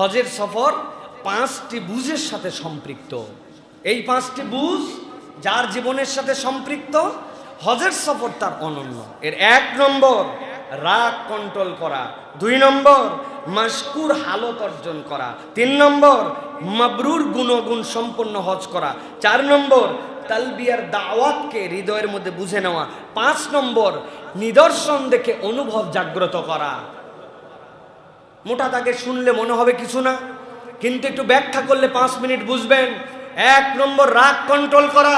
হজের সফর পাঁচটি বুঝের সাথে সম্পৃক্ত। এই পাঁচটি বুঝ যার জীবনের সাথে সম্পৃক্ত, হজের সফর তার অনন্য। এর এক নম্বর, রাগ কন্ট্রোল করা। দুই নম্বর মাসকুর হালত অর্জন করা। তিন নম্বর, মাবরুর গুণগুণ সম্পন্ন হজ করা। চার নম্বর, তালবিয়ার দাওয়াতকে হৃদয়ের মধ্যে বুঝে নেওয়া। পাঁচ নম্বর, নিদর্শন দেখে অনুভব জাগ্রত করা। মোটা তাকে শুনলে মনে হবে কিছু না, কিন্তু একটু ব্যাখ্যা করলে পাঁচ মিনিট বুঝবেন। এক নম্বর, রাগ কন্ট্রোল করা।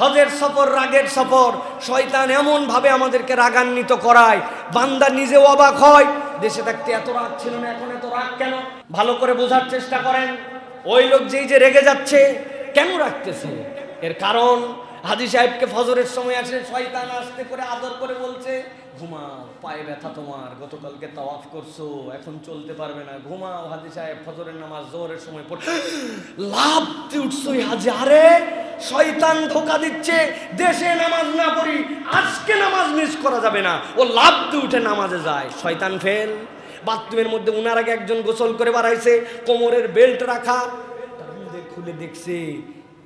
হজের সফর রাগের সফর। শয়তান এমন ভাবে আমাদেরকে রাগান্বিত করায়। বান্দা নিজেও অবাক হয়। দেশে থাকতে এত রাগ ছিল না, এখন এত রাগ কেন? ভালো করে বোঝার চেষ্টা করেন। ওই লোক যেই যে রেগে যাচ্ছে, কেন রাখতেছে এর কারণ হাজি সাহেবকে ফজরের সময় আসে, শয়তান আসতে করে আদর করে বলছে, ঘুমাও, পায়ে ব্যথা তোমার, গতকালকে তাওয়াফ করছ, এখন চলতে পারবে না, ঘুমাও হাজি সাহেব, ফজরের নামাজ, জোহরের সময় পড় লাভ দিয়ে উঠছোই হাজি, আরে, শয়তান ধোকা দিচ্ছে, দেশে নামাজ না পড়ি, আজকে নামাজ মিস করা যাবে না। ও লাভ উঠে নামাজে যায়, শয়তান ফেল। বাথরুমের মধ্যে উনার আগে একজন গোসল করে বাড়াইছে, কোমরের বেল্ট রাখা খুলে দেখছে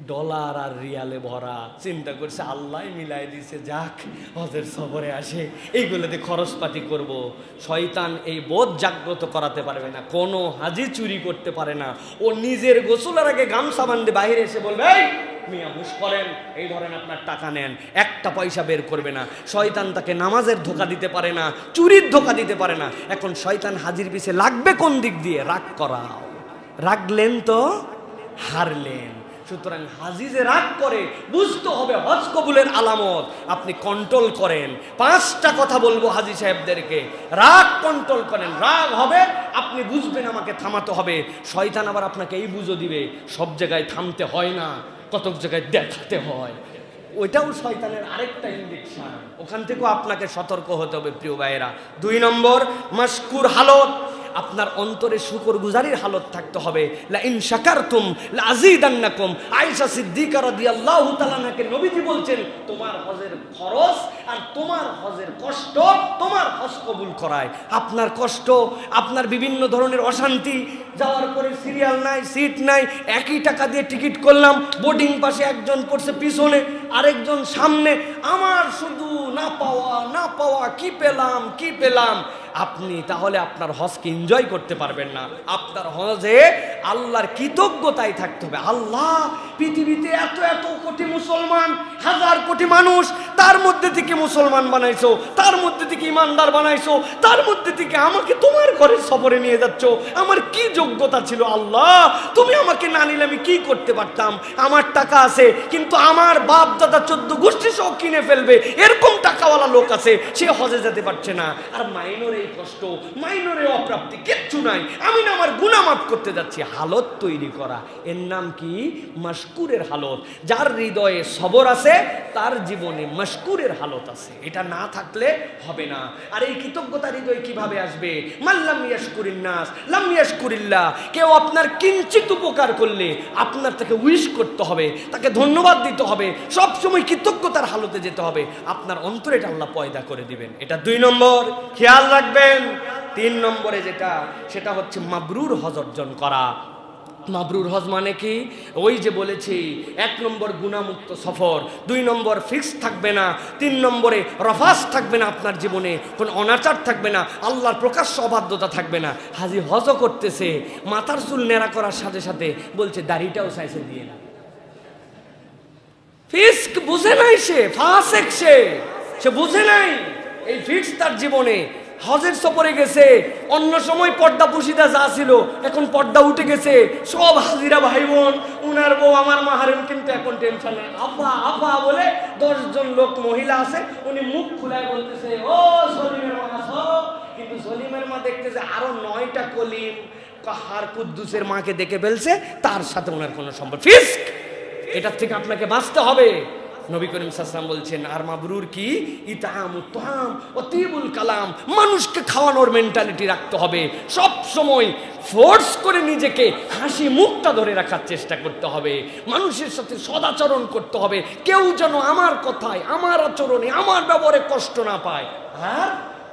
ডলার আর রিয়ালে ভরা। চিন্তা করছে আল্লাহ মিলাই দিছে, যাক হজের সফরে আসে। এইগুলোতে খরচপাতি করব। শয়তান এই বোধ জাগ্রত করাতে পারবে না। কোনো হাজি চুরি করতে পারে না। ও নিজের গোসলের আগে গামছা বান্ধে বাইরে এসে বলবে, এই, মিয়া হুশ করেন। এই ধরেন আপনার টাকা নেন। একটা পয়সা বের করবে না। শয়তান তাকে নামাজের ধোকা দিতে পারে না, চুরির ধোকা দিতে পারে না। এখন শয়তান হাজির পিছে লাগবে কোন দিক দিয়ে? রাগ করাও। রাগলেন তো? হারলেন। সুতরাং হাজি যে রাগ করে বুঝতে হবে হজ কবুলের আলামত। আপনি কন্ট্রোল করেন। পাঁচটা কথা বলব হাজি সাহেবদেরকে। রাগ কন্ট্রোল করেন। রাগ হবে, আপনি বুঝবেন আমাকে থামাতে হবে। শয়তান আবার আপনাকে এই বুঝো দিবে, সব জায়গায় থামতে হয় না, কতক জায়গায় দেখাতে হয়। ওইটাও শয়তানের আরেকটা ইঞ্জেকশন ওখান থেকেও আপনাকে সতর্ক হতে হবে, প্রিয় ভাইয়েরা। দুই নম্বর মাসকুর হালত। আপনার অন্তরে শুকর গুজারির হালত থাকতে হবে। লা ইন শাকারতুম লা আযীদান্নাকুম আয়েশা সিদ্দিকা রাদিয়াল্লাহু তাআলাকে নবীজি বলছেন, তোমার হজের খরচ আর তোমার হজের কষ্ট তোমার হজ কবুল করায়। আপনার কষ্ট, আপনার বিভিন্ন ধরনের অশান্তি, যাওয়ার পরে সিরিয়াল নাই, সিট নাই, একই টাকা দিয়ে টিকিট করলাম, বোর্ডিং পাশে একজন পড়ছে পিছনে, আরেকজন সামনে, আমার শুধু না পাওয়া না পাওয়া, কি পেলাম কি পেলাম? আপনি তাহলে আপনার হজকে এনজয় করতে পারবেন না। আপনার হজে আল্লাহর কৃতজ্ঞতাই থাকতে হবে। আল্লাহ, পৃথিবীতে এত এত কোটি মুসলমান, হাজার কোটি মানুষ তার মধ্যে থেকে মুসলমান বানাইছো, তার মধ্যে থেকে ইমানদার বানাইছো, তার মধ্যে থেকে আমাকে তোমার ঘরের সফরে নিয়ে যাচ্ছ। আমার কি যোগ্যতা ছিল আল্লাহ? তুমি আমাকে না নিলে আমি কি করতে পারতাম? আমার টাকা আছে, কিন্তু আমার বাপ দাদা চোদ্দ গোষ্ঠী সহ কিনে ফেলবে। এরকম টাকাওয়ালা লোক আছে, সে হজে যেতে পারছে না। আর মাইনর এই কষ্ট, মাইনরে অপ্রাপ্তি কিচ্ছু নাই। আমি না আমার গুণা মাফ করতে যাচ্ছি। হালত তৈরি করা। এর নাম কি? মশকুরের হালত। যার হৃদয়ে সবর আছে, তার জীবনে মশকুরের হালত আছে। এটা না থাকলে হবে না। আর এই কৃতজ্ঞতা হৃদয় কীভাবে আসবে? মাল্লাম কেউ আপনার কিঞ্চিত উপকার করলে আপনার তাকে উইশ করতে হবে, তাকে ধন্যবাদ দিতে হবে সব সময় কৃতজ্ঞতার হালতে যেতে হবে। আপনার অন্তরে এটা আল্লাহ পয়দা করে দিবেন। এটা দুই নম্বর। খেয়াল রাখবেন, তিন নম্বরে যেটা, সেটা হচ্ছে মাবরুর হজ অর্জন করা। মাবরুর হজ মানে কি? ওই যে বলেছি, এক নম্বর গুণামুক্ত সফর, দুই নম্বর ফিক্স থাকবে না, তিন নম্বরে রফাস থাকবে না আপনার জীবনে, কোন অনাচার থাকবে না, আল্লাহর প্রকাশ্য অবাধ্যতা থাকবে না। হাজি হজও করতেছে, মাথার চুল নেড়া করার সাথে সাথে বলছে, দাড়িটাও সাইসে দিয়ে না। ফিস্ক বুঝে নাই সে ফাসেক সে সে বুঝে নাই। এই ফিক্স তার জীবনে হজের সফরে গেছে, অন্য সময় পর্দা পুশিদা যা ছিল, এখন পর্দা উঠে গেছে। সব হাজিরা ভাই বোন, উনার বউ, আমার মাহারেম কিন্তু এখন টেনশন আব্বা আব্বা বলে দশজন লোক মহিলা আছে, উনি মুখ খুলায় বলতেছে, ও সলিমের মা কিন্তু সলিমের মা দেখতেছে আরও নয়টা কলিম কাহার কুদ্দুসের মাকে দেখে ফেলছে, তার সাথে ওনার কোনো সম্পর্ক। ফিস্ক! এটার থেকে আপনাকে বাঁচতে হবে। নবী করিম সাসলাম বলছেন, আর মাবরুর কি? ইতাম উত্তাম অতিবুল কালাম। মানুষকে খাওয়ানোর মেন্টালিটি রাখতে হবে। সব সময় ফোর্স করে নিজেকে হাসি মুখটা ধরে রাখার চেষ্টা করতে হবে। মানুষের সাথে সদাচরণ করতে হবে। কেউ যেন আমার কথায়, আমার আচরণে, আমার ব্যবহারে কষ্ট না পায়। আর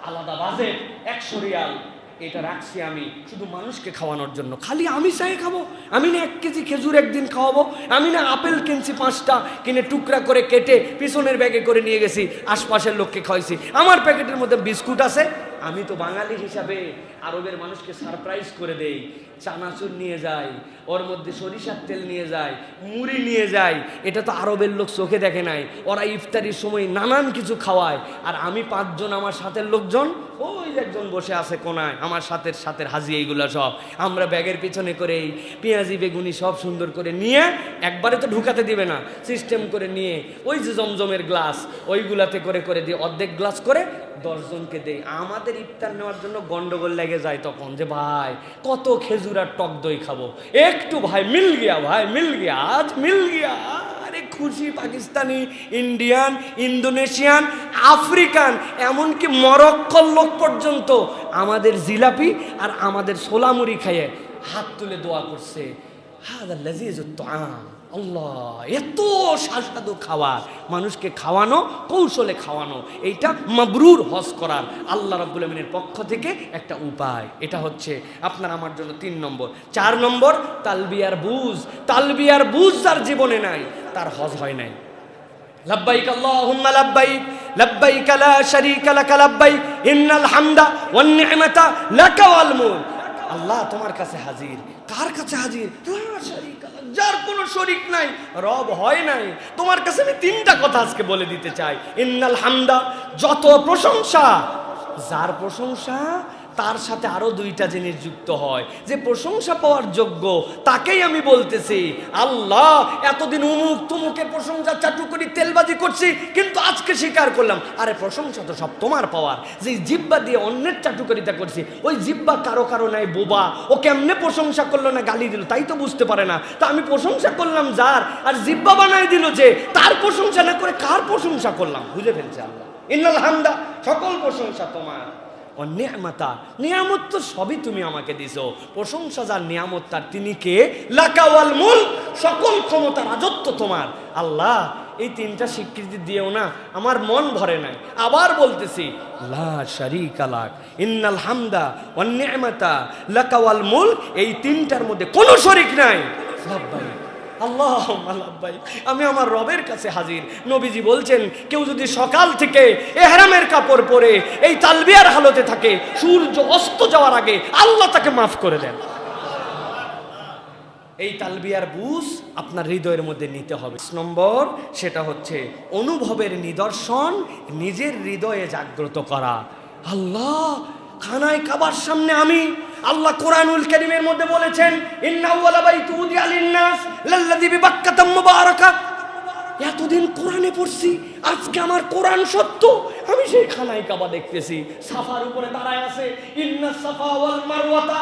আলাদা বাজেট, একশো রিয়াল। এটা রাখছি আমি। শুধু মানুষকে খাওয়ানোর জন্য। খালি আমি চাই খাব। আমি না এক কেজি খেজুর একদিন খাওয়াবো। আমি না আপেল কিনছি পাঁচটা, কিনে টুকরা করে কেটে পিছনের ব্যাগে করে নিয়ে গেছি, আশপাশের লোককে খাওয়াইছি। আমার প্যাকেটের মধ্যে বিস্কুট আছে। আমি তো বাঙালি হিসাবে আরবের মানুষকে সারপ্রাইজ করে দেই। চানাচুর নিয়ে যায়, ওর মধ্যে সরিষার তেল নিয়ে যায়, মুড়ি নিয়ে যায়। এটা তো আরবের লোক চোখে দেখে নাই। ওরা ইফতারির সময় নানান কিছু খাওয়ায়। আর আমি পাঁচজন, আমার সাথের লোকজন, ওই একজন বসে আছে কোনায়, আমার সাথের সাথের হাজি এইগুলো সব। আমরা ব্যাগের পিছনে করেই পেঁয়াজি, বেগুনি সব সুন্দর করে নিয়ে, একবারে তো ঢুকাতে দিবে না সিস্টেম করে নিয়ে, ওই যে জমজমের গ্লাস ওইগুলাতে করে করে দিয়ে অর্ধেক গ্লাস করে দশজনকে দেই আমাদের ইফতার নেওয়ার জন্য গন্ডগোল লেগে যায় তখন যে, ভাই, কত খেজুর আর টক দই খাব। একটু ভাই মিল গিয়া, ভাই মিল গিয়া, আজ মিল গিয়া। আরে খুশি পাকিস্তানি, ইন্ডিয়ান, ইন্দোনেশিয়ান, আফ্রিকান, এমনকি মরক্কর লোক পর্যন্ত আমাদের জিলাপি আর আমাদের সোলামুড়ি খাইয়ে হাত তুলে দোয়া করছে। আল্লাহ, এত সুস্বাদু খাওয়ার মানুষকে খাওয়ানো, কৌশলে খাওয়ানো। এইটা মাবরুর হজ করার আল্লাহ রব্বুল আমিনের পক্ষ থেকে একটা উপায়। এটা হচ্ছে আপনার আমার জন্য তিন নম্বর। চার নম্বর, তালবিয়ার বুঝ। তালবিয়ার বুঝ যার জীবনে নাই, তার হজ হয় নাই। লাব্বাইক আল্লাহুম্মা লাব্বাইক লাব্বাইক লা শারীকা লাকা লাব্বাইক, ইন্নাল হামদা ওয়ান নি'মাতা লাকা ওয়াল মুলক। আল্লাহ তোমার কাছে হাজির। কার কাছে হাজির? যার কোনো শরিক নাই, রব হয় নাই। তোমার কাছে আমি তিনটা কথা আজকে বলে দিতে চাই। ইন্নাল হামদা, যত প্রশংসা, যার প্রশংসা তার সাথে আরও দুইটা জিনিস যুক্ত হয়। যে প্রশংসা পাওয়ার যোগ্য, তাকেই আমি বলতেছি, আল্লাহ, এতদিন উমুক তুমুকে প্রশংসা চাটুকরি তেলবাজি করছি, কিন্তু আজকে স্বীকার করলাম, আরে প্রশংসা তো সব তোমার পাওয়ার। যে জিব্বা দিয়ে অন্যের চাটুকরিতা করছি, ওই জিব্বা কারও কারও নাই, বোবা। ও কেমনে প্রশংসা করল না গালি দিল, তাই তো বুঝতে পারে না। তা আমি প্রশংসা করলাম যার, আর জিব্বা বানাই দিল যে, তার প্রশংসা না করে কার প্রশংসা করলাম? বুঝে ফেলছে আল্লাহ। ইন্নাল হামদা, সকল প্রশংসা তোমার। ও নিয়ামতা। তো সবই তুমি আমাকে দিছো। প্রশংসা যার নিয়ামত তার, তিনি কে? লাকাওয়াল মূল সকল ক্ষমতা রাজত্ব তোমার। আল্লাহ, এই তিনটা স্বীকৃতি দিয়েও না, আমার মন ভরে নাই। আবার বলতেছি, লা শারিকা লাক। ইন্নাল হামদা ওয়ান নিয়ামতা। লাকাওয়াল এই তিনটার মধ্যে কোনো শরিক নাই। লাব্বাইক আল্লাহ ভাই আমি আমার রবের কাছে হাজির। নবীজি বলছেন, কেউ যদি সকাল থেকে এহরামের কাপড় পরে এই তালবিয়ার হালতে থাকে, সূর্য অস্ত যাওয়ার আগে আল্লাহ তাকে মাফ করে দেন। এই তালবিয়ার বুঝ আপনার হৃদয়ের মধ্যে নিতে হবে। নম্বর, সেটা হচ্ছে অনুভবের নিদর্শন, নিজের হৃদয়ে জাগ্রত করা। আল্লাহ, খানায় কাবার সামনে আমি আল্লাহ কোরআনুল কারীমের মধ্যে বলেছেন এতদিন কোরআনে পড়ছি, আজকে আমার কোরআন সত্য। আমি সেই খানায় কাবা দেখতেছি, সাফার উপরে দাঁড়ায় আছে, ইন্না সাফা ওয়াল মারওয়াতা।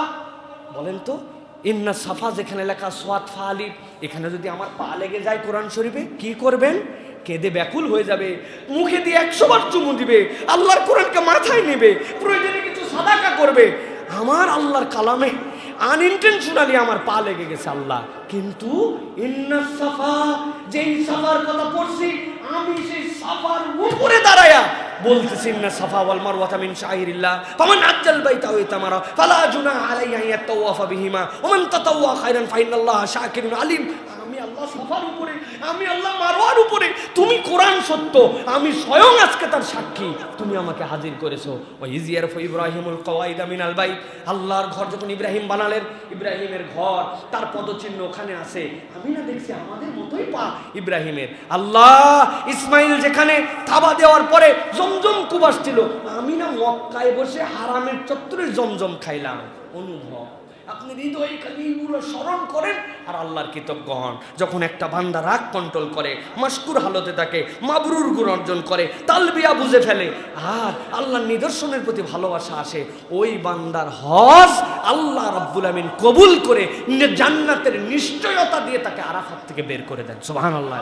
বলেন তো, ইন্না সাফা, যেখানে লেখা, সোয়াত ফালিব এখানে যদি আমার পা লেগে যায় কোরআন শরীফে, কি করবেন? কেঁদে ব্যাকুল হয়ে যাবে। মুখে দিয়ে একশো বার চুমু দিবে। আল্লাহর কোরআনকে মাথায় নেবে। প্রয়োজনে কিছু সাদাকা করবে। আমার আল্লাহর কালামে আনইনটেনশনালি আমার পা লেগে গেছে আল্লাহ। কিন্তু সাফা, যেই সাফার কথা পড়ছি, আমি সেই সাফার উপরে দাঁড়ায়া বলতেছি, ইন্না সাফা ওয়াল মারওয়াতা মিন শাইরিল্লাহ। ফামান আজ্জাল বাইতা ওয়া তামারা ফালা জুনাহা আলাইহি ইয়াতাওয়াফা বিহিমা। ওয়া মান তাতাওয়া খায়রান ফাইনাল্লাহা শাকিরুন আলিম। আমি আল্লাহ সাফার উপরে আমি আল্লাহ মারওয়ার উপরে, তুমি কোরআন সত্য, আমি স্বয়ং আজকে তার সাক্ষী। তুমি আমাকে হাজির করেছ। ও ইজিয়ার ইব্রাহিমুল কওয়াইদা মিনাল বাইত। আল্লাহর ঘর যখন ইব্রাহিম বানালেন, ইব্রাহিমের ঘর, তার পদচিহ্ন ওখানে আছে। আমি না দেখছি, আমাদের মতোই পা ইব্রাহিমের। আল্লাহ, ইসমাইল যেখানে থাবা দেওয়ার পরে জমজম কুবাস ছিল, আমি না মক্কায় বসে হারামের চত্বরে জমজম খাইলাম। অনুভব। আপনি হৃদয় খালি এইগুলো স্মরণ করেন আর আল্লাহর কৃতজ্ঞ হন। যখন একটা বান্দা রাগ কন্ট্রোল করে মাস্কুর হালতে থাকে, মাবরুর গুণ অর্জন করে, তালবিয়া বুঝে ফেলে, আর আল্লাহর নিদর্শনের প্রতি ভালোবাসা আসে, ওই বান্দার হজ আল্লাহ রব্বুল আমিন কবুল করে জান্নাতের নিশ্চয়তা দিয়ে তাকে আরাফাত থেকে বের করে দেন। সুবহানাল্লাহ।